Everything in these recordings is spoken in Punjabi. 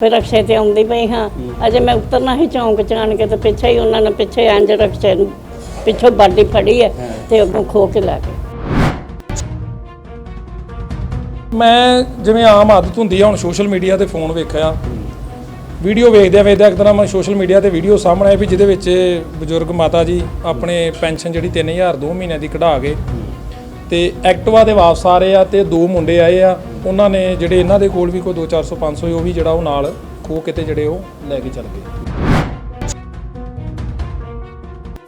ਫਿਰ ਰਕਸ਼ੇ ਤੇ ਆਉਂਦੀ ਪਈ ਹਾਂ। ਅਜੇ ਮੈਂ ਉਤਰਨਾ ਹੀ ਚੌਂਕ ਚ ਆਣ ਕੇ ਤੇ ਪਿੱਛੇ ਹੀ ਉਹਨਾਂ ਨੇ ਪਿੱਛੇ ਇੰਜ ਰਕਸ਼ੇ ਨੂੰ ਪਿੱਛੋਂ ਬਾਡੀ ਫੜੀ ਹੈ ਤੇ ਅੱਗੋਂ ਖੋ ਕੇ ਲੈ ਗਏ। ਮੈਂ ਜਿਵੇਂ ਆਮ ਆਦਤ ਹੁੰਦੀ ਆ ਹੁਣ ਸੋਸ਼ਲ ਮੀਡੀਆ ਤੇ ਫੋਨ ਵੇਖਿਆ। ਵੀਡੀਓ ਵੇਖਦਿਆਂ ਵੇਖਦਿਆਂ ਇੱਕ ਤਰ੍ਹਾਂ ਮੈਂ ਸੋਸ਼ਲ ਮੀਡੀਆ ਤੇ ਵੀਡੀਓ ਸਾਹਮਣੇ ਆਈ ਵੀ ਜਿਹਦੇ ਵਿੱਚ ਬਜ਼ੁਰਗ ਮਾਤਾ ਜੀ ਆਪਣੇ ਪੈਨਸ਼ਨ ਜਿਹੜੀ 3000 ਦੋ ਮਹੀਨਿਆਂ ਦੀ ਕਢਾ ਕੇ ਤੇ ਐਕਟਿਵਾ ਦੇ ਵਾਪਸ ਆ ਰਹੇ ਆ ਤੇ ਦੋ ਮੁੰਡੇ ਆਏ ਆ। ਉਹਨਾਂ ਨੇ ਜਿਹੜੇ ਇਹਨਾਂ ਦੇ ਕੋਲ ਵੀ ਕੋਈ 2 400 500 ਉਹ ਵੀ ਜਿਹੜਾ ਉਹ ਨਾਲ ਖੋ ਕੇ ਤੇ ਜਿਹੜੇ ਉਹ ਲੈ ਕੇ ਚੱਲ ਗਏ।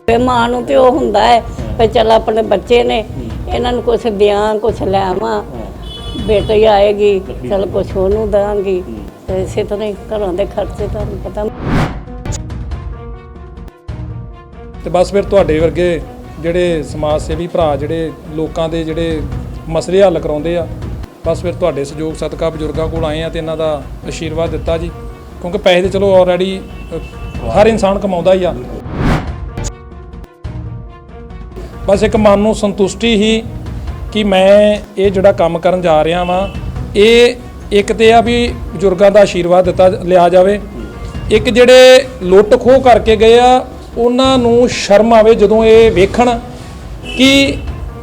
ਤੇ ਮਾਂ ਨੂੰ ਤੇ ਉਹ ਹੁੰਦਾ ਹੈ ਵੀ ਚੱਲ ਆਪਣੇ ਬੱਚੇ ਨੇ ਇਹਨਾਂ ਨੂੰ ਕੁਛ ਦਿਆਂ ਕੁਛ ਲੈਵਾਂ ਬੇਟੀ ਆਏਗੀ ਚੱਲ ਕੁਛ ਉਹਨੂੰ ਦਾਂਗੀ। ਤੇ ਇਸੇ ਤਰ੍ਹਾਂ ਹੀ ਘਰਾਂ ਦੇ ਖਰਚੇ ਤੁਹਾਨੂੰ ਪਤਾ। ਤੇ ਬਸ ਫਿਰ ਤੁਹਾਡੇ ਵਰਗੇ ਜਿਹੜੇ ਸਮਾਜ ਸੇਵੀ ਭਰਾ, ਜਿਹੜੇ ਲੋਕਾਂ ਦੇ ਜਿਹੜੇ ਮਸਲੇ ਹੱਲ ਕਰਾਉਂਦੇ ਆ, ਬਸ ਫਿਰ ਤੁਹਾਡੇ ਸਹਿਯੋਗ ਸਦਕਾ ਬਜ਼ੁਰਗਾਂ ਕੋਲ ਆਏ ਆ ਤੇ ਇਹਨਾਂ ਦਾ ਆਸ਼ੀਰਵਾਦ ਦਿੱਤਾ ਜੀ। ਕਿਉਂਕਿ ਪੈਸੇ ਤੇ ਚਲੋ ਆਲਰੇਡੀ ਹਰ ਇਨਸਾਨ ਕਮਾਉਂਦਾ ਹੀ ਆ। ਬਸ ਇੱਕ ਮਨ ਨੂੰ ਸੰਤੁਸ਼ਟੀ ਹੀ ਕਿ ਮੈਂ ਇਹ ਜਿਹੜਾ ਕੰਮ ਕਰਨ ਜਾ ਰਿਹਾ ਵਾਂ, ਇਹ ਇੱਕ ਤੇ ਆ ਵੀ ਬਜ਼ੁਰਗਾਂ ਦਾ ਆਸ਼ੀਰਵਾਦ ਦਿੱਤਾ ਲਿਆ ਜਾਵੇ। ਇੱਕ ਜਿਹੜੇ ਲੁੱਟ ਖੋਹ ਕਰਕੇ ਗਏ ਆ ਉਹਨਾਂ ਨੂੰ ਸ਼ਰਮ ਆਵੇ ਜਦੋਂ ਇਹ ਵੇਖਣ ਕਿ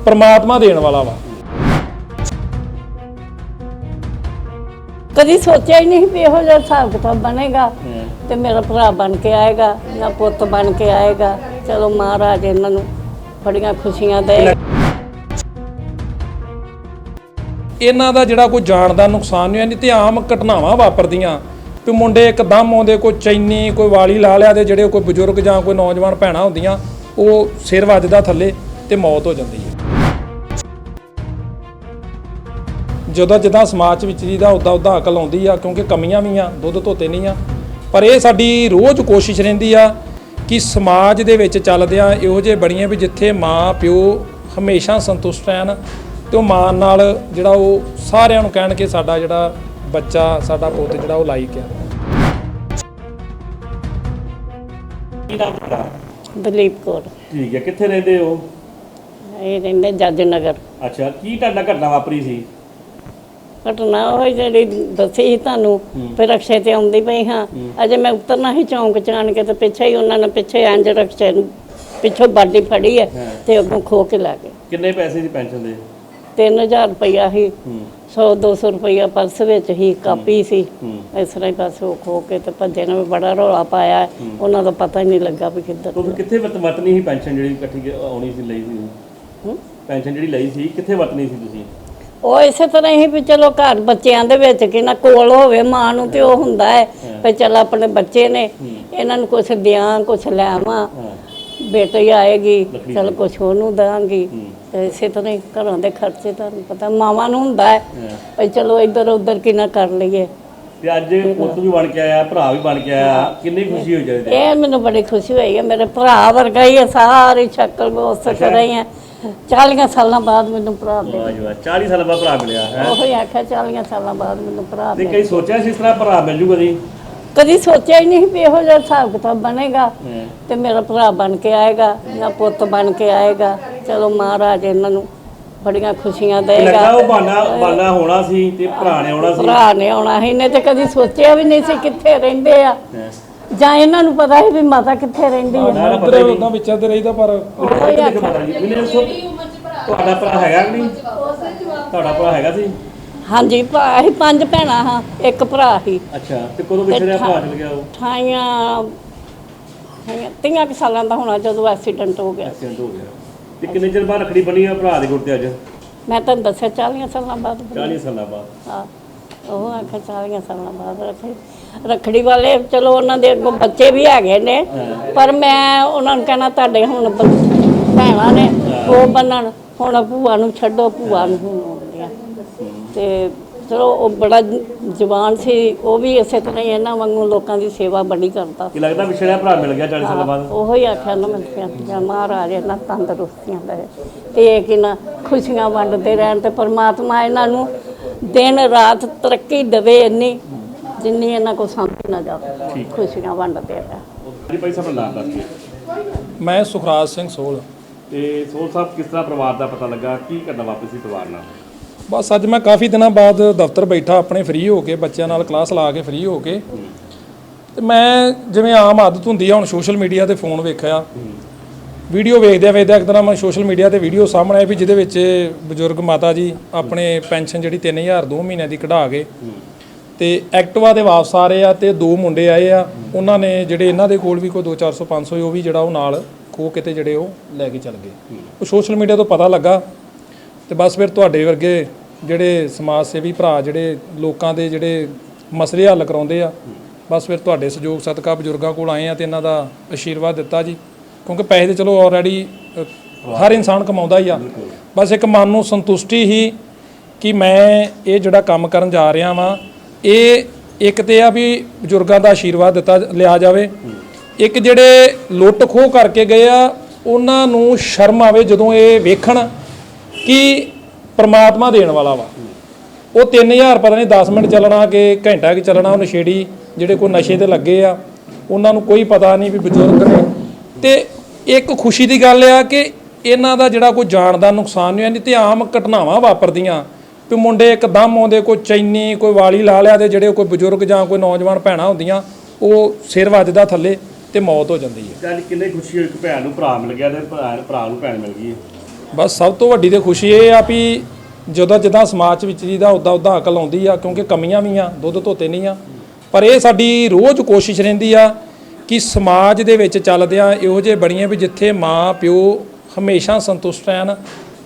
ਪ੍ਰਮਾਤਮਾ ਦੇਣ ਵਾਲਾ ਵਾ। ਕਦੀ ਸੋਚਿਆ ਹੀ ਨਹੀਂ ਵੀ ਇਹੋ ਜਿਹਾ ਹਿਸਾਬ ਕਿਤਾਬ ਬਣੇਗਾ ਤੇ ਮੇਰਾ ਭਰਾ ਬਣ ਕੇ ਆਏਗਾ ਜਾਂ ਪੁੱਤ ਬਣ ਕੇ ਆਏਗਾ। ਚਲੋ ਮਹਾਰਾਜ ਇਹਨਾਂ ਨੂੰ ਬੜੀਆਂ ਖੁਸ਼ੀਆਂ ਦੇ। ਇਹਨਾਂ ਦਾ ਜਿਹੜਾ ਕੋਈ ਜਾਨ ਦਾ ਨੁਕਸਾਨ ਨਹੀਂ ਹੋਇਆ ਨਹੀਂ ਤੇ ਆਮ ਘਟਨਾਵਾਂ ਵਾਪਰਦੀਆਂ। ਵੀ ਮੁੰਡੇ ਇੱਕਦਮ ਆਉਂਦੇ, ਕੋਈ ਚੈਨੀ, ਕੋਈ ਵਾਲੀ ਲਾ ਲਿਆ ਤੇ ਜਿਹੜੇ ਕੋਈ ਬਜ਼ੁਰਗ ਜਾਂ ਕੋਈ ਨੌਜਵਾਨ ਭੈਣਾਂ ਹੁੰਦੀਆਂ, ਉਹ ਸਿਰ ਵੱਜਦਾ ਥੱਲੇ ਤੇ ਮੌਤ ਹੋ ਜਾਂਦੀ ਹੈ। ਜਦੋਂ ਜਿੱਦਾਂ ਸਮਾਜ ਵਿੱਚ ਜੀਦਾ ਉਦਾਂ ਉਦਾਂ ਅਕਲ ਆਉਂਦੀ ਆ, ਕਿਉਂਕਿ ਕਮੀਆਂ ਵੀ ਆ, ਦੁੱਧ ਧੋਤੇ ਨਹੀਂ ਆ, ਪਰ ਇਹ ਸਾਡੀ ਰੋਜ਼ ਕੋਸ਼ਿਸ਼ ਰਹਿੰਦੀ ਆ ਕਿ ਸਮਾਜ ਦੇ ਵਿੱਚ ਚੱਲਦਿਆਂ ਇਹੋ ਜਿਹੇ ਬਣੀਆਂ ਵੀ ਜਿੱਥੇ ਮਾਂ, ਪਿਓ ਹਮੇਸ਼ਾ ਸੰਤੁਸ਼ਟ ਰਹਿਣ ਤੇ ਉਹ ਮਾਂ ਨਾਲ ਜਿਹੜਾ ਉਹ ਸਾਰਿਆਂ ਨੂੰ ਕਹਿਣ ਕਿ ਸਾਡਾ ਜਿਹੜਾ ਬੱਚਾ ਸਾਡਾ ਪੁੱਤ ਜਿਹੜਾ ਉਹ ਲਾਇਕ ਆ। ਦਲੀਪ ਕੌਰ। ਠੀਕ ਹੈ ਕਿੱਥੇ ਰਹਿੰਦੇ ਹੋ? ਇਹ ਰਹਿੰਦੇ ਜੱਜ ਨਗਰ। ਅੱਛਾ ਕੀ ਤੁਹਾਡਾ ਘਟਨਾ ਵਾਪਰੀ ਸੀ? ਘਟਨਾ ਉਹ ਜਿਹੜੀ ਦੱਸੀ ਸੀ ਤੁਹਾਨੂੰ ਫਿਰ ਰਕਸ਼ੇ ਤੇ ਆਉਂਦੀ ਪਈ ਹਾਂ। ਅਜੇ ਮੈਂ ਉਤਰਨਾ ਹੀ ਚੌਂਕ ਚ ਆਣ ਕੇ ਤੇ ਪਿੱਛੇ ਹੀ ਉਹਨਾਂ ਨੇ ਪਿੱਛੇ ਇੰਜ ਰਕਸ਼ੇ ਨੂੰ ਪਿੱਛੋਂ ਬਾਡੀ ਫੜੀ ਹੈ ਤੇ ਅੱਗੋਂ ਖੋ ਕੇ ਲੈ ਗਏ। ਕਿੰਨੇ ਪੈਸੇ ਦੀ ਪੈਨਸ਼ਨ ਦੇ? 3000 ਰੁਪਇਆ ਹੂੰ। 100 200 ਰੁਪਇਆ ਪਰਸ ਵਿੱਚ ਹੀ ਕਾਪੀ ਸੀ। ਇਸ ਤਰ੍ਹਾਂ ਹੀ ਬਸ ਉਹ ਖੋ ਕੇ ਤੇ ਭੱਜੇ ਨੇ ਵੀ ਬੜਾ ਰੌਲਾ ਪਾਇਆ। ਉਹਨਾਂ ਦਾ ਪਤਾ ਹੀ ਨਹੀਂ ਲੱਗਾ ਵੀ ਕਿੱਧਰ ਤੁਸੀਂ ਕਿੱਥੇ ਵਰਤ ਵਰਤਨੀ ਸੀ ਪੈਨਸ਼ਨ ਜਿਹੜੀ ਇਕੱਠੀ ਆਉਣੀ ਸੀ ਲਈ ਸੀ? ਪੈਨਸ਼ਨ ਜਿਹੜੀ ਲਈ ਸੀ ਕਿੱਥੇ ਵਰਤਨੀ ਸੀ ਤੁਸੀਂ? ਉਹ ਇਸੇ ਤਰ੍ਹਾਂ ਹੀ ਵੀ ਚਲੋ ਘਰ ਬੱਚਿਆਂ ਦੇ ਵਿੱਚ ਕਿ ਨਾ ਕੋਲ ਹੋਵੇ ਮਾਂ ਨੂੰ ਤੇ ਉਹ ਹੁੰਦਾ ਹੈ। ਵੀ ਚੱਲ ਆਪਣੇ ਬੱਚੇ ਨੇ ਇਹਨਾਂ ਨੂੰ ਕੁਛ ਦਿਆਂ ਕੁਛ ਲੈਵਾਂ। ਬੇਟੀ ਆਏਗੀ ਚਲ ਕੁਛ ਉਹਨੂੰ ਦਾਂਗੀ ਤੇ ਇਸੇ ਤਰ੍ਹਾਂ ਹੀ ਘਰਾਂ ਦੇ ਖਰਚੇ ਤੁਹਾਨੂੰ ਪਤਾ ਮਾਵਾਂ ਨੂੰ ਹੁੰਦਾ ਹੈ। ਵੀ ਚਲੋ ਇੱਧਰ ਉੱਧਰ ਕਿਨਾ ਕਰ ਲਈਏ। ਤੇ ਅੱਜ ਪੁੱਤ ਵੀ ਬਣ ਕੇ ਆਇਆ ਭਰਾ ਵੀ ਬਣ ਕੇ ਆਇਆ ਕਿੰਨੀ ਖੁਸ਼ੀ ਹੋ ਜਾਂਦੀ ਇਹ ਮੈਨੂੰ ਬੜੀ ਖੁਸ਼ੀ ਹੋਈ ਹੈ ਮੇਰੇ ਭਰਾ ਵਰਗਾ ਹੀ ਹੈ ਸਾਰੀ ਸ਼ਕਲ ਉਸ ਤਰ੍ਹਾਂ ਹੀ ਹੈ। 40 ਸਾਲਾਂ ਬਾਅਦ ਮੈਨੂੰ ਭਰਾ ਦੇ ਵਾਹ ਵਾਹ 40 ਸਾਲ ਬਾਅਦ ਭਰਾ ਮਿਲਿਆ ਹੈ? ਉਹ ਹੀ ਆਖਿਆ 40 ਸਾਲਾਂ ਬਾਅਦ ਮੈਨੂੰ ਭਰਾ ਤੇ ਕਈ ਸੋਚਿਆ ਸੀ ਇਸ ਤਰ੍ਹਾਂ ਭਰਾ ਮਿਲ ਜੂਗਾ ਜੀ? ਕਦੀ ਸੋਚਿਆ ਹੀ ਨਹੀਂ ਵੀ ਇਹੋ ਜਿਹਾ ਹਿਸਾਬ ਕਿਤਾਬ ਬਣੇਗਾ। ਹਾਂ। ਤੇ ਮੇਰਾ ਭਰਾ ਬਣ ਕੇ ਆਏਗਾ ਜਾਂ ਪੁੱਤ ਬਣ ਕੇ ਆਏਗਾ। ਚਲੋ ਮਹਾਰਾਜ ਇਹਨਾਂ ਨੂੰ ਬੜੀਆਂ ਖੁਸ਼ੀਆਂ ਲੱਗਾ ਦੇਗਾ। ਉਹ ਬਾਨਾ ਬਾਨਾ ਹੋਣਾ ਸੀ ਤੇ ਭਰਾ ਨੇ ਆਉਣਾ ਸੀ। ਭਰਾ ਨੇ ਆਉਣਾ ਸੀ ਇਹਨੇ ਤੇ ਕਦੀ ਸੋਚਿਆ ਵੀ ਨਹੀਂ ਸੀ ਕਿੱਥੇ ਰਹਿੰਦੇ ਆ। ਹਾਂ। ਜਾਂ ਇਹਨਾਂ ਨੂੰ ਪਤਾ ਸੀ ਵੀ ਮਾਤਾ ਕਿੱਥੇ ਰਹਿੰਦੀ ਹੈ ਨਾ, ਨਾ, ਉਧਰ ਉਦਾਂ ਵਿੱਚ ਤੇ ਰਹੀਦਾ ਪਰ ਉਹ ਹੀ ਕਿੰਨੇ ਆਖਿਆ ਪਤਾ ਨਹੀਂ। ਮੈਨੂੰ ਦੱਸੋ ਤੁਹਾਡਾ ਭਰਾ ਹੈਗਾ ਕਿ ਨਹੀਂ? ਤੁਹਾਡਾ ਭਰਾ ਹੈਗਾ ਸੀ? ਹਾਂਜੀ ਭਰਾ ਅਸੀਂ ਪੰਜ ਭੈਣਾਂ ਹਾਂ ਇੱਕ ਭਰਾ ਸੀ ਅੱਛਾ ਤੇ ਕਦੋਂ ਵਿਛੜਿਆ ਭਰਾ ਚਲ ਗਿਆ ਉਹ? ਠਾਈਆਂ ਠਾਈਆਂ ਤੀਆਂ ਕੁ ਸਾਲਾਂ ਦਾ ਹੋਣਾ ਜਦੋਂ ਐਕਸੀਡੈਂਟ ਹੋ ਗਿਆ। ਐਕਸੀਡੈਂਟ ਹੋ ਗਿਆ। ਤੇ ਕਿੰਨੇ ਚਿਰ ਬਾਅਦ ਰਖੜੀ ਬਣੀ ਆ ਭਰਾ ਦੇ ਗੁੱਟ ਤੇ ਅੱਜ? ਮੈਂ ਤੁਹਾਨੂੰ ਦੱਸਿਆ 40 ਸਾਲਾਂ ਬਾਅਦ ਬਣੀ। 40 ਸਾਲਾਂ ਬਾਅਦ। ਹਾਂ ਉਹ ਆਖਿਆ ਸਾਰੀਆਂ ਸਾਲਾਂ ਬਾਅਦ ਰੱਖੜੀ। ਰੱਖੜੀ ਵਾਲੇ ਚਲੋ ਉਹਨਾਂ ਦੇ ਅੱਗੋਂ ਬੱਚੇ ਵੀ ਹੈਗੇ ਨੇ ਪਰ ਮੈਂ ਉਹਨਾਂ ਨੂੰ ਕਹਿਣਾ ਤੁਹਾਡੇ ਹੁਣ ਬ- ਭੈਣਾਂ ਨੇ ਉਹ ਬੰਨਣ ਹੁਣ ਭੂਆ ਨੂੰ ਛੱਡੋ ਭੂਆ ਨੂੰ ਹੁਣ ਆਉਂਦੀਆਂ। ਤੇ ਚਲੋ ਉਹ ਬੜਾ ਜਵਾਨ ਸੀ ਉਹ ਵੀ ਇਸੇ ਤਰ੍ਹਾਂ ਹੀ ਇਹਨਾਂ ਵਾਂਗੂ ਲੋਕਾਂ ਦੀ ਸੇਵਾ ਬੜੀ ਕਰਦਾ ਕੀ ਲੱਗਦਾ ਵਿਛੜਿਆ ਭਰਾ ਮਿਲ ਗਿਆ 40 ਸਾਲਾਂ ਬਾਅਦ? ਉਹੋ ਹੀ ਆਖਿਆ ਨਾ ਮੈਂ ਕਿਹਾ ਜਾਂ ਮਹਾਰਾਜ ਇਹਨਾਂ ਤੰਦਰੁਸਤੀਆਂ ਦੇ ਤੇ ਇਹ ਕਿ ਨਾ ਖੁਸ਼ੀਆਂ ਵੰਡਦੇ ਰਹਿਣ ਤੇ ਪਰਮਾਤਮਾ ਇਹਨਾਂ ਨੂੰ ਦਿਨ ਰਾਤ ਤਰੱਕੀ ਦੇਵੇ ਇੰਨੀ ਜਿੰਨੀ ਇਹਨਾਂ ਕੋ ਸਾਂਭੀ ਨਾ ਜਾਵੇ। ਖੁਸ਼ੀਆਂ ਵੰਡਦੇ ਰਹਿਣ। ਜੀ ਭਾਈ ਸਾਹਿਬ ਨਾਮ ਦੱਸ ਮੈਂ ਸੁਖਰਾਜ ਸਿੰਘ ਸੋਲ ਤੇ ਸੋਲ ਸਾਹਿਬ ਕਿਸ ਤਰ੍ਹਾਂ ਪਰਿਵਾਰ ਦਾ ਪਤਾ ਲੱਗਾ? ਕੀ ਕਰਨਾ ਵਾਪਸ ਸੀ ਪਰਿਵਾਰ ਨਾਲ? ਬਸ ਅੱਜ ਮੈਂ ਕਾਫੀ ਦਿਨਾਂ ਬਾਅਦ ਦਫ਼ਤਰ ਬੈਠਾ ਆਪਣੇ ਫ੍ਰੀ ਹੋ ਕੇ ਬੱਚਿਆਂ ਨਾਲ ਕਲਾਸ ਲਾ ਕੇ ਫ੍ਰੀ ਹੋ ਕੇ। ਤੇ ਮੈਂ ਜਿਵੇਂ ਆਮ ਆਦਤ ਹੁੰਦੀ ਆ ਹੁਣ ਸੋਸ਼ਲ ਮੀਡੀਆ ਤੇ ਫੋਨ ਵੇਖਿਆ। ਵੀਡੀਓ ਵੇਖਦਿਆਂ ਵੇਖਦਿਆਂ ਇੱਕ ਤਰ੍ਹਾਂ ਮੈਂ ਸੋਸ਼ਲ ਮੀਡੀਆ ਤੇ ਵੀਡੀਓ ਸਾਹਮਣੇ ਆਈ ਵੀ ਜਿਹਦੇ ਵਿੱਚ ਬਜ਼ੁਰਗ ਮਾਤਾ ਜੀ ਆਪਣੇ ਪੈਨਸ਼ਨ ਜਿਹੜੀ 3000 ਦੋ ਮਹੀਨਿਆਂ ਦੀ ਕਢਾ ਕੇ ਤੇ ਐਕਟਿਵਾ ਤੇ ਵਾਪਸ ਆ ਰਹੇ ਆ ਤੇ ਦੋ ਮੁੰਡੇ ਆਏ ਆ। ਉਹਨਾਂ ਨੇ ਜਿਹੜੇ ਇਹਨਾਂ ਦੇ ਕੋਲ ਵੀ ਕੋਈ 2 400 500 ਉਹ ਵੀ ਜਿਹੜਾ ਉਹ ਨਾਲ ਖੋ ਕਿਤੇ ਜਿਹੜੇ ਉਹ ਲੈ ਕੇ ਚੱਲ ਗਏ। ਉਹ ਸੋਸ਼ਲ ਮੀਡੀਆ ਤੋਂ ਪਤਾ ਲੱਗਾ ਤੇ ਬਸ ਫਿਰ ਤੁਹਾਡੇ ਵਰਗੇ ਜਿਹੜੇ ਸਮਾਜ ਸੇਵੀ ਭਰਾ, ਜਿਹੜੇ ਲੋਕਾਂ ਦੇ ਜਿਹੜੇ ਮਸਲੇ ਹੱਲ ਕਰਾਉਂਦੇ ਆ, ਬਸ ਫਿਰ ਤੁਹਾਡੇ ਸਹਿਯੋਗ ਸਦਕਾ ਬਜ਼ੁਰਗਾਂ ਕੋਲ ਆਏ ਆ ਤੇ ਇਹਨਾਂ ਦਾ ਆਸ਼ੀਰਵਾਦ ਦਿੱਤਾ ਜੀ। ਕਿਉਂਕਿ ਪੈਸੇ ਤੇ ਚਲੋ ਆਲਰੇਡੀ ਹਰ ਇਨਸਾਨ ਕਮਾਉਂਦਾ ਹੀ ਆ। ਬਸ ਇੱਕ ਮਨ ਨੂੰ ਸੰਤੁਸ਼ਟੀ ਹੀ ਕਿ ਮੈਂ ਇਹ ਜਿਹੜਾ ਕੰਮ ਕਰਨ ਜਾ ਰਿਹਾ ਵਾਂ, ਇਹ ਇੱਕ ਤੇ ਆ ਵੀ ਬਜ਼ੁਰਗਾਂ ਦਾ ਆਸ਼ੀਰਵਾਦ ਦਿੱਤਾ ਲਿਆ ਜਾਵੇ। ਇੱਕ ਜਿਹੜੇ ਲੁੱਟ ਖੋਹ ਕਰਕੇ ਗਏ ਆ, ਉਹਨਾਂ ਨੂੰ ਸ਼ਰਮ ਆਵੇ ਜਦੋਂ ਇਹ ਵੇਖਣ ਕਿ ਪਰਮਾਤਮਾ ਦੇਣ ਵਾਲਾ ਵਾ। ਉਹ 3000 ਪਤਾ ਨਹੀਂ 10 ਮਿੰਟ ਚੱਲਣਾ ਕਿ ਘੰਟਾ ਕਿ ਚੱਲਣਾ ਉਹ ਨਸ਼ੇੜੀ ਜਿਹੜੇ ਕੋਈ ਨਸ਼ੇ ਤੇ ਲੱਗੇ ਆ, ਉਹਨਾਂ ਨੂੰ ਕੋਈ ਪਤਾ ਨਹੀਂ ਵੀ ਬਜ਼ੁਰਗ ਨੇ। ਤੇ ਇੱਕ ਖੁਸ਼ੀ ਦੀ ਗੱਲ ਆ ਕਿ ਇਹਨਾਂ ਦਾ ਜਿਹੜਾ ਕੋਈ ਜਾਣ ਦਾ ਨੁਕਸਾਨ ਨਹੀਂ ਹੋਇਆ ਨਹੀਂ ਤੇ ਆਮ ਘਟਨਾਵਾਂ ਵਾਪਰਦੀਆਂ। ਵੀ ਮੁੰਡੇ ਇੱਕਦਮ ਆਉਂਦੇ, ਕੋਈ ਚੈਨੀ, ਕੋਈ ਵਾਲੀ ਲਾ ਲਿਆ ਤੇ ਜਿਹੜੇ ਕੋਈ ਬਜ਼ੁਰਗ ਜਾਂ ਕੋਈ ਨੌਜਵਾਨ ਭੈਣਾਂ ਹੁੰਦੀਆਂ, ਉਹ ਸਿਰ ਵੱਜਦਾ ਥੱਲੇ ਤੇ ਮੌਤ ਹੋ ਜਾਂਦੀ ਹੈ। ਚੱਲ ਕਿੰਨੇ ਖੁਸ਼ੀ ਇੱਕ ਭੈਣ ਨੂੰ ਭਰਾ ਮਿਲ ਗਿਆ ਤੇ ਭਰਾ ਭਰਾ ਨੂੰ ਭੈਣ ਮਿਲ ਗਈ ਹੈ। ਬਸ ਸਭ ਤੋਂ ਵੱਡੀ ਤੇ ਖੁਸ਼ੀ ਇਹ ਆ ਵੀ ਜਦੋਂ ਜਿੱਦਾਂ ਸਮਾਜ ਵਿੱਚ ਜਿਹਦਾ ਉਦਾਂ ਉਦਾਂ ਅਕਲ ਆਉਂਦੀ ਆ, ਕਿਉਂਕਿ ਕਮੀਆਂ ਵੀ ਆ, ਦੁੱਧ ਧੋਤੇ ਨਹੀਂ ਆ। ਪਰ ਇਹ ਸਾਡੀ ਰੋਜ਼ ਕੋਸ਼ਿਸ਼ ਰਹਿੰਦੀ ਆ ਕਿ ਸਮਾਜ ਦੇ ਵਿੱਚ ਚੱਲਦਿਆਂ ਇਹੋ ਜਿਹੇ ਬਣੀਏ ਵੀ ਜਿੱਥੇ ਮਾਂ, ਪਿਓ ਹਮੇਸ਼ਾ ਸੰਤੁਸ਼ਟ ਰਹਿਣ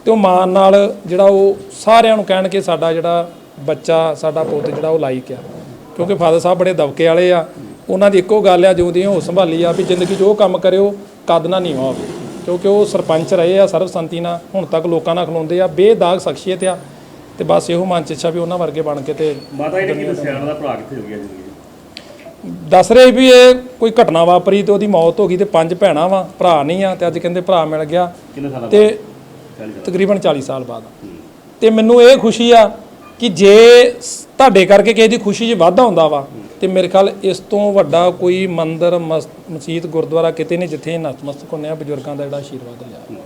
ਤੇ ਉਹ ਮਾਂ ਨਾਲ ਜਿਹੜਾ ਉਹ ਸਾਰਿਆਂ ਨੂੰ ਕਹਿਣ ਕਿ ਸਾਡਾ ਜਿਹੜਾ ਬੱਚਾ, ਸਾਡਾ ਪੁੱਤ ਜਿਹੜਾ ਉਹ ਲਾਇਕ ਆ। ਕਿਉਂਕਿ ਫਾਦਰ ਸਾਹਿਬ ਬੜੇ ਦਬਕੇ ਵਾਲੇ ਆ। ਉਹਨਾਂ ਦੀ ਇੱਕੋ ਗੱਲ ਆ ਜਿਉਂ ਦੀ ਉਹ ਸੰਭਾਲੀ ਆ ਵੀ ਜ਼ਿੰਦਗੀ 'ਚ ਉਹ ਕੰਮ ਕਰਿਓ, ਕਦ ਨਾ ਨਹੀਂ ਹੋਵੇ। ਕਿਉਂਕਿ ਉਹ ਸਰਪੰਚ ਰਹੇ ਆ ਸਰਬਸੰਮਤੀ ਨਾਲ ਹੁਣ ਤੱਕ ਲੋਕਾਂ ਨਾਲ ਖਲੋਂਦੇ ਆ ਬੇਦਾਗ ਸ਼ਖਸੀਅਤ ਆ ਤੇ ਬਸ ਇਹੋ ਮਨ ਚ ਇੱਛਾ ਵੀ ਉਹਨਾਂ ਵਰਗੇ ਬਣ ਕੇ ਤੇ ਮਾਤਾ ਜੀ ਨੇ ਕੀ ਦੱਸਿਆ ਉਹਨਾਂ ਦਾ ਭਰਾ ਕਿੱਥੇ ਹੋ ਗਿਆ 'ਚ? ਦੱਸ ਰਹੇ ਵੀ ਇਹ ਕੋਈ ਘਟਨਾ ਵਾਪਰੀ ਤੇ ਉਹਦੀ ਮੌਤ ਹੋ ਗਈ ਤੇ ਪੰਜ ਭੈਣਾਂ ਵਾ ਭਰਾ ਨਹੀਂ ਆ ਤੇ ਅੱਜ ਕਹਿੰਦੇ ਭਰਾ ਮਿਲ ਗਿਆ ਕਿੰਨੇ ਸਾਲਾਂ ਤੇ ਜਾ ਤਕਰੀਬਨ 40 ਸਾਲ ਬਾਅਦ। ਤੇ ਮੈਨੂੰ ਇਹ ਖੁਸ਼ੀ ਆ ਕਿ ਜੇ ਤੁਹਾਡੇ ਕਰਕੇ ਕਿਸੇ ਦੀ ਖੁਸ਼ੀ 'ਚ ਵਾਧਾ ਹੁੰਦਾ ਵਾ ਤੇ ਮੇਰੇ ਖਿਆਲ ਇਸ ਤੋਂ ਵੱਡਾ ਕੋਈ ਮੰਦਿਰ ਮਸ- ਮਸਜਿਦ ਗੁਰਦੁਆਰਾ ਕਿਤੇ ਨਹੀਂ ਜਿੱਥੇ ਨਤਮਸਤਕ ਹੁੰਨੇ ਆ ਬਜ਼ੁਰਗਾਂ ਦਾ ਜਿਹੜਾ ਆਸ਼ੀਰਵਾਦ ਲਿਆ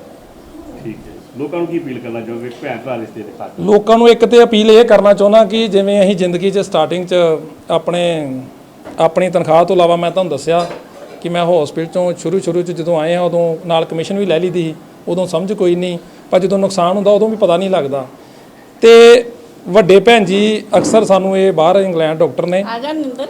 ਠੀਕ ਹੈ। ਲੋਕਾਂ ਨੂੰ ਕੀ ਅਪੀਲ ਕਰਨਾ ਚਾਹੋਗੇ? ਭੈਣ ਭਰਾ ਰਿਸ਼ਤੇ ਦੇ ਖਾਤੇ ਲੋਕਾਂ ਨੂੰ ਇੱਕ ਤੇ ਅਪੀਲ ਇਹ ਕਰਨਾ ਚਾਹੁੰਦਾ ਕਿ ਜਿਵੇਂ ਅਸੀਂ ਜ਼ਿੰਦਗੀ 'ਚ ਸਟਾਰਟਿੰਗ 'ਚ ਆਪਣੇ ਆਪਣੀ ਤਨਖਾਹ ਤੋਂ ਇਲਾਵਾ ਮੈਂ ਤੁਹਾਨੂੰ ਦੱਸਿਆ ਕਿ ਮੈਂ ਹਸਪੀਟਲ ਤੋਂ ਸ਼ੁਰੂ ਸ਼ੁਰੂ 'ਚ ਜਦੋਂ ਆਏ ਆ ਉਦੋਂ ਨਾਲ ਕਮਿਸ਼ਨ ਵੀ ਲੈ ਲਈ ਦੀ ਸੀ। ਉਦੋਂ ਸਮਝ ਕੋਈ ਨਹੀਂ ਪਰ ਜਦੋਂ ਨੁਕਸਾਨ ਹੁੰਦਾ ਉਦੋਂ ਵੀ ਪਤਾ ਨਹੀਂ ਲੱਗਦਾ। ਤੇ ਵੱਡੇ ਭੈਣ ਜੀ ਅਕਸਰ ਸਾਨੂੰ ਇਹ ਬਾਹਰ ਇੰਗਲੈਂਡ ਡਾਕਟਰ ਨੇ। ਆ ਜਾ ਨਿੰਦਰ।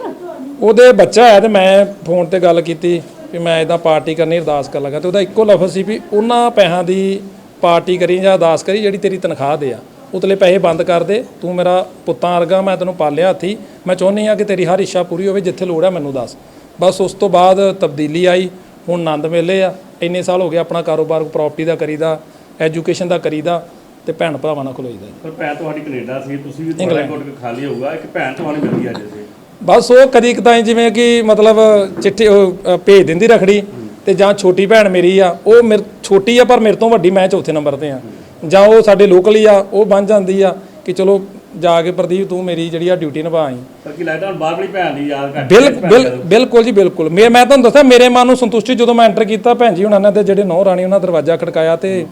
ਉਹਦੇ ਬੱਚਾ ਆਇਆ ਤੇ ਮੈਂ ਫੋਨ ਤੇ ਗੱਲ ਕੀਤੀ ਵੀ ਮੈਂ ਇਦਾਂ ਪਾਰਟੀ ਕਰਨੀ ਅਰਦਾਸ ਕਰ ਲਗਾ ਤੇ ਉਹਦਾ ਇੱਕੋ ਲਫ਼ਜ਼ ਸੀ ਵੀ ਉਹਨਾਂ ਪੈਸਿਆਂ ਦੀ ਪਾਰਟੀ ਕਰੀ ਜਾਂ ਅਰਦਾਸ ਕਰੀ ਜਿਹੜੀ ਤੇਰੀ ਤਨਖਾਹ ਦੇ ਆ। ਉਤਲੇ ਪੈਸੇ ਬੰਦ ਕਰ ਦੇ ਤੂੰ ਮੇਰਾ ਪੁੱਤਾਂ ਵਰਗਾ ਮੈਂ ਤੈਨੂੰ ਪਾਲਿਆ ਹੱਥੀ। ਮੈਂ ਚਾਹੁੰਦੀ ਆ ਕਿ ਤੇਰੀ ਹਰ ਇੱਛਾ ਪੂਰੀ ਹੋਵੇ ਜਿੱਥੇ ਲੋੜ ਆ ਮੈਨੂੰ ਦੱਸ। ਬਸ ਉਸ ਤੋਂ ਬਾਅਦ ਤਬਦੀਲੀ ਆਈ ਹੁਣ ਆਨੰਦ ਮੇਲੇ ਆ। ਇੰਨੇ ਸਾਲ ਹੋ ਗਏ ਆਪਣਾ ਕਾਰੋਬਾਰ ਪ੍ਰਾਪਰਟੀ ਦਾ ਕਰੀਦਾ ਐਜੂਕੇਸ਼ਨ ਦਾ ਕਰੀਦਾ। ਤੇ ਭੈਣ ਭਰਾਵਾਂ ਨਾਲ ਖਲੋਈਦਾ ਪਰ ਭੈਣ ਤੁਹਾਡੀ ਕੈਨੇਡਾ ਸੀ ਤੁਸੀਂ ਵੀ ਤੁਹਾਡਾ ਕੋਟ ਖਾਲੀ ਹੋਊਗਾ ਇੱਕ ਭੈਣ ਤੁਹਾਨੂੰ ਮਿਲ ਅੱਜ ਅਸੀਂ ਬਸ ਉਹ ਕਦੀ ਕਦਾਈ ਜਿਵੇਂ ਕਿ ਮਤਲਬ ਚਿੱਠੀ ਉਹ, ਅ, ਭੇਜ ਦਿੰਦੀ ਰਖੜੀ ਤੇ ਜਾਂ ਛੋਟੀ ਭੈਣ ਮੇਰੀ ਆ ਉਹ ਮੇਰੇ ਛੋਟੀ ਆ ਪਰ ਮੇਰੇ ਤੋਂ ਵੱਡੀ ਮੈਂ ਚੌਥੇ ਨੰਬਰ ਤੇ ਆ। ਜਾਂ ਉਹ ਸਾਡੇ ਲੋਕਲ ਹੀ ਆ ਉਹ ਬਣ ਜਾਂਦੀ ਆ ਕਿ ਚਲੋ ਜਾ ਕੇ ਪ੍ਰਦੀਪ ਤੂੰ ਮੇਰੀ ਜਿਹੜੀ ਆ ਡਿਊਟੀ ਨਿਭਾਈ ਪਰ ਕੀ ਲੱਗਦਾ ਹੁਣ ਬਾਹਰਲੀ ਭੈਣ ਦੀ ਯਾਦ ਘੱਟ ਬਿਲ ਭੈਣ ਬਿਲ ਜਦੋਂ- ਬਿਲਕੁਲ ਜੀ ਬਿਲਕੁਲ। ਮੈਂ ਮੈਂ ਤੁਹਾਨੂੰ ਦੱਸਿਆ ਮੇਰੇ ਮਨ ਨੂੰ ਸੰਤੁਸ਼ਟੀ ਜਦੋਂ ਮੈਂ ਐਂਟਰ ਕੀਤਾ ਭੈਣ ਜੀ ਉਹਨਾਂ ਨੇ ਤੇ ਜਿਹੜੇ ਨੌ ਰਾਣੀ ਉਹਨਾਂ ਦਰਵਾਜ਼ਾ ਖੜਕਾਇਆ ਤੇ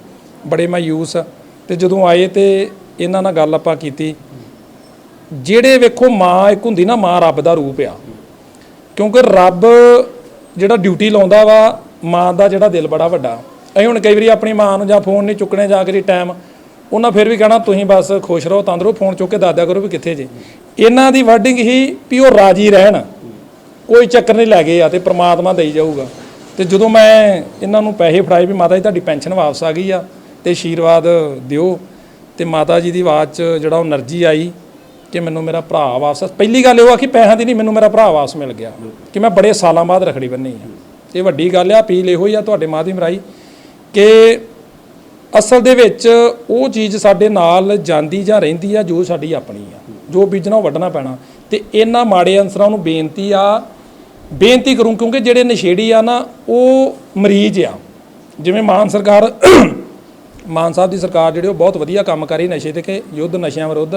ਬੜੇ ਮਾਯੂਸ ਤੇ ਜਦੋਂ ਆਏ ਤੇ ਇਹਨਾਂ ਨਾਲ ਗੱਲ ਆਪਾਂ ਕੀਤੀ, ਜਿਹੜੇ ਵੇਖੋ ਮਾਂ ਇੱਕ ਹੁੰਦੀ ਨਾ, ਮਾਂ ਰੱਬ ਦਾ ਰੂਪ ਆ। ਕਿਉਂਕਿ ਰੱਬ ਜਿਹੜਾ ਡਿਊਟੀ ਲਾਉਂਦਾ ਵਾ, ਮਾਂ ਦਾ ਜਿਹੜਾ ਦਿਲ ਬੜਾ ਵੱਡਾ। ਅਸੀਂ ਹੁਣ ਕਈ ਵਾਰੀ ਆਪਣੀ ਮਾਂ ਨੂੰ ਜਾਂ ਫੋਨ ਨਹੀਂ ਚੁੱਕਣੇ, ਜਾ ਕੇ ਟਾਈਮ ਉਹਨਾਂ ਫਿਰ ਵੀ ਕਹਿਣਾ, ਤੁਸੀਂ ਬਸ ਖੁਸ਼ ਰਹੋ ਤੰਦਰੋ ਫੋਨ ਚੁੱਕ ਕੇ ਦੱਸਿਆ ਕਰੋ ਵੀ ਕਿੱਥੇ ਜੇ। ਇਹਨਾਂ ਦੀ ਵਰਡਿੰਗ ਹੀ ਵੀ ਉਹ ਰਾਜੀ ਰਹਿਣ। ਕੋਈ ਚੱਕਰ ਨਹੀਂ ਲੈ ਗਏ ਆ ਤੇ ਪ੍ਰਮਾਤਮਾ ਦੇਈ ਜਾਊਗਾ। ਤੇ ਜਦੋਂ ਮੈਂ ਇਹਨਾਂ ਨੂੰ ਪੈਸੇ ਫੜਾਏ ਵੀ ਮਾਤਾ ਜੀ, ਤੁਹਾਡੀ ਪੈਨਸ਼ਨ ਵਾਪਸ ਆ ਗਈ ਆ ਤੇ ਆਸ਼ੀਰਵਾਦ ਦਿਓ ਤੇ ਮਾਤਾ ਜੀ ਦੀ ਆਵਾਜ਼ 'ਚ ਜਿਹੜਾ ਉਹ એનર્ਜੀ ਆਈ ਕਿ ਮੈਨੂੰ ਮੇਰਾ ਭਰਾ ਵਾਪਸ ਪਹਿਲੀ ਗੱਲ ਇਹ ਆ ਕਿ ਪੈਸਿਆਂ ਦੀ ਨਹੀਂ, ਮੈਨੂੰ ਮੇਰਾ ਭਰਾ ਵਾਪਸ ਮਿਲ ਗਿਆ ਕਿ ਮੈਂ ਬੜੇ ਸਾਲਾਂ ਬਾਅਦ ਰਖੜੀ ਬੰਨੀ ਆ। ਇਹ ਵੱਡੀ ਗੱਲ ਆ, ਅਪੀਲ ਇਹੋ ਹੀ ਆ ਤੁਹਾਡੇ ਮਾਧਿਅਮ ਰਾਈ ਕਿ ਅਸਲ ਦੇ ਵਿੱਚ ਉਹ ਚੀਜ਼ ਸਾਡੇ ਨਾਲ ਜਾਂਦੀ ਜਾਂ ਰਹਿੰਦੀ ਆ ਜੋ ਸਾਡੀ ਆਪਣੀ ਆ, ਜੋ ਬੀਜਣਾ ਉਹ ਵੱਢਣਾ ਪੈਣਾ। ਤੇ ਇਹਨਾਂ ਮਾੜੇ ਅੰਸਰਾਂ ਨੂੰ ਬੇਨਤੀ ਆ, ਬੇਨਤੀ ਕਰੂੰ ਕਿਉਂਕਿ ਜਿਹੜੇ ਨਸ਼ੇੜੀ ਆ ਨਾ, ਉਹ ਮਰੀਜ਼ ਆ। ਜਿਵੇਂ ਮਾਨ ਸਰਕਾਰ ਮਾਨ ਸਾਹਿਬ ਦੀ ਸਰਕਾਰ ਜਿਹੜੀ ਉਹ ਬਹੁਤ ਵਧੀਆ ਕੰਮ ਕਰ ਰਹੀ ਨਸ਼ੇ ਤੇ ਕਿ ਯੁੱਧ ਨਸ਼ਿਆਂ ਵਿਰੁੱਧ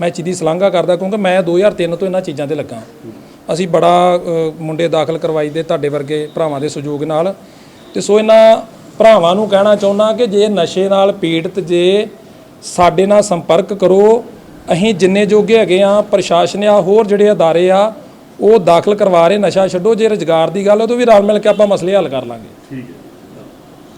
ਮੈਂ ਚੀਜ਼ ਦੀ ਸ਼ਲਾਘਾ ਕਰਦਾ ਕਿਉਂਕਿ ਮੈਂ 2003 ਤੋਂ ਇਹਨਾਂ ਚੀਜ਼ਾਂ ਤੇ ਲੱਗਾ ਅਸੀਂ ਬੜਾ ਮੁੰਡੇ ਦਾਖਲ ਕਰਵਾਈ ਦੇ ਤੁਹਾਡੇ ਵਰਗੇ ਭਰਾਵਾਂ ਦੇ ਸਹਿਯੋਗ ਨਾਲ। ਤੇ ਸੋ ਇਹਨਾਂ ਭਰਾਵਾਂ ਨੂੰ ਕਹਿਣਾ ਚਾਹੁੰਦਾ ਕਿ ਜੇ ਨਸ਼ੇ ਨਾਲ ਪੀੜਤ ਜੇ ਸਾਡੇ ਨਾਲ ਸੰਪਰਕ ਕਰੋ, ਅਸੀਂ ਜਿੰਨੇ ਜੋਗੇ ਹੈਗੇ ਆ ਪ੍ਰਸ਼ਾਸਨ ਆ, ਹੋਰ ਜਿਹੜੇ ਅਦਾਰੇ ਆ, ਉਹ ਦਾਖਲ ਕਰਵਾ ਰਹੇ ਨਸ਼ਾ ਛੱਡੋ, ਜੇ ਰੁਜ਼ਗਾਰ ਦੀ ਗੱਲ ਹੈ ਤਾਂ ਵੀ ਰਲ ਮਿਲ ਕੇ ਆਪਾਂ ਮਸਲੇ ਹੱਲ ਕਰ ਲਾਂਗੇ। ਠੀਕ ਹੈ।